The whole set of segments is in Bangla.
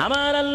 আমার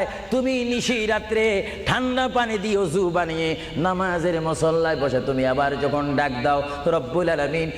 যায়, তুমি নিশি রাত্রে ঠান্ডা পানি দিয়ে অজু বানিয়ে নামাজের মসল্লায় বসে, তুমি আবার যখন ডাক দাও, রব্বুল আলমিন